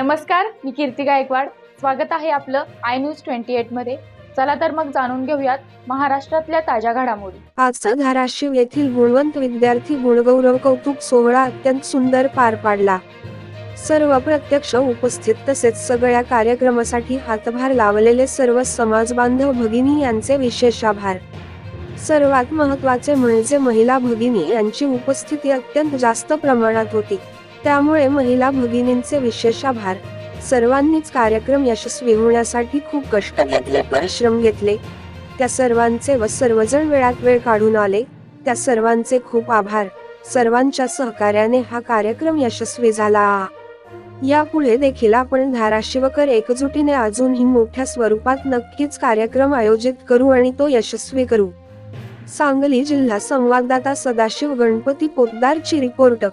नमस्कार मी कीर्ती गायकवाड. स्वागत आहे आपलं आय न्यूज ट्वेंटी एटमध्ये. चला तर मग जाणून घेऊयात महाराष्ट्रातल्या ताज्या घडामोडी. आजचा धाराशिव येथील गुणवंत विद्यार्थी गुणगौरव कौतुक सोहळा अत्यंत सुंदर पार पाडला. सर्व प्रत्यक्ष उपस्थित तसेच सगळ्या कार्यक्रमासाठी हातभार लावलेले सर्व समाज बांधव भगिनी यांचे विशेष आभार. सर्वात महत्त्वाचे म्हणजे महिला भगिनी यांची उपस्थिती अत्यंत जास्त प्रमाणात होती. त्यामुळे महिला भगिनींचे विशेष आभार सर्वांनीच कार्यक्रम यशस्वी होण्यासाठी खूप कष्ट घेतले परिश्रम घेतले. त्या सर्वांचे व सर्वजण वेळात वेळ काढून आले. त्या सर्वांचे खूप आभार. सर्वांच्या सहकार्याने हा कार्यक्रम यशस्वी झाला. यापुढे देखील आपण धाराशिवकर एकजुटीने अजूनही मोठ्या स्वरूपात नक्कीच कार्यक्रम आयोजित करू आणि तो यशस्वी करू. सांगली जिल्हा संवाददाता सदाशिव गणपती पोतदारची रिपोर्ट.